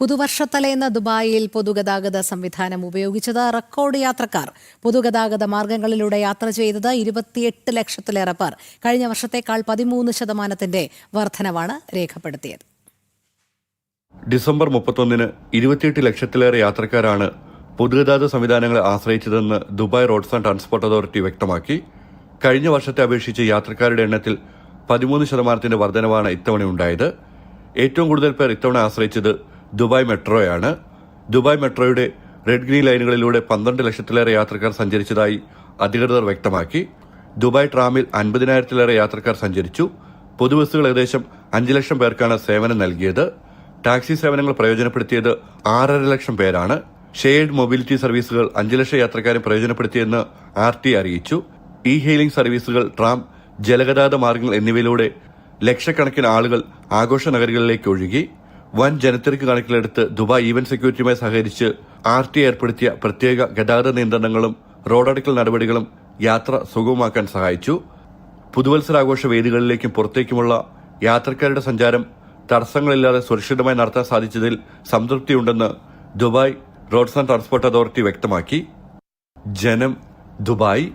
പുതുവർഷത്തലേന്ന് ദുബായിൽ പൊതുഗതാഗത സംവിധാനം ഉപയോഗിച്ചത് റെക്കോർഡ് യാത്രക്കാർ. പൊതുഗതാഗത മാർഗങ്ങളിലൂടെ യാത്ര ചെയ്തത് ഇരുപത്തിയെട്ട് ലക്ഷത്തിലേറെ പേർ. കഴിഞ്ഞ വർഷത്തേക്കാൾ പതിമൂന്ന് ശതമാനത്തിന്റെ വർധനവാണ് രേഖപ്പെടുത്തിയത്. ഡിസംബർ മുപ്പത്തൊന്നിന് ഇരുപത്തിയെട്ട് ലക്ഷത്തിലേറെ യാത്രക്കാരാണ് പൊതുഗതാഗത സംവിധാനങ്ങളെ ആശ്രയിച്ചതെന്ന് Dubai roads and transport authority വ്യക്തമാക്കി. കഴിഞ്ഞ വർഷത്തെ അപേക്ഷിച്ച് യാത്രക്കാരുടെ എണ്ണത്തിൽ പതിമൂന്ന് ശതമാനത്തിന്റെ വർധനവാണ് ഇത്തവണ ഉണ്ടായത് ഏറ്റവും കൂടുതൽ പേർ ഇത്തവണ ആശ്രയിച്ചത് ദുബായ് മെട്രോയാണ്. ദുബായ് മെട്രോയുടെ റെഡ് ഗ്രീൻ ലൈനുകളിലൂടെ പന്ത്രണ്ട് ലക്ഷത്തിലേറെ യാത്രക്കാർ സഞ്ചരിച്ചതായി അധികൃതർ വ്യക്തമാക്കി. ദുബായ് ട്രാമിൽ അൻപതിനായിരത്തിലേറെ യാത്രക്കാർ സഞ്ചരിച്ചു. പൊതുബസ്സുകൾ ഏകദേശം അഞ്ച് ലക്ഷം പേർക്കാണ് സേവനം നൽകിയത്. ടാക്സി സേവനങ്ങൾ പ്രയോജനപ്പെടുത്തിയത് ആറര ലക്ഷം പേരാണ്. ഷെയർഡ് മൊബിലിറ്റി സർവീസുകൾ അഞ്ച് ലക്ഷം യാത്രക്കാരെ പ്രയോജനപ്പെടുത്തിയെന്ന് ആർ ടി അറിയിച്ചു. ഇ ഹെയിലിംഗ് സർവീസുകൾ ട്രാം ജലഗതാഗത മാർഗങ്ങൾ എന്നിവയിലൂടെ ലക്ഷക്കണക്കിന് ആളുകൾ ആഘോഷ നഗരങ്ങളിലേക്ക് ഒഴുകി. വൻ ജനത്തിരക്ക് കണക്കിലെടുത്ത് ദുബായ് ഈവൻ സെക്യൂരിറ്റിയുമായി സഹകരിച്ച് ആർ ടി ഏർപ്പെടുത്തിയ പ്രത്യേക ഗതാഗത നിയന്ത്രണങ്ങളും റോഡടക്കൽ നടപടികളും യാത്ര സുഗമമാക്കാൻ സഹായിച്ചു. പുതുവത്സരാഘോഷ വേദികളിലേക്കും പുറത്തേക്കുമുള്ള യാത്രക്കാരുടെ സഞ്ചാരം തടസ്സങ്ങളില്ലാതെ സുരക്ഷിതമായി നടത്താൻ സാധിച്ചതിൽ സംതൃപ്തിയുണ്ടെന്ന് Dubai roads and transport authority വ്യക്തമാക്കി. ജനം ദുബായ്.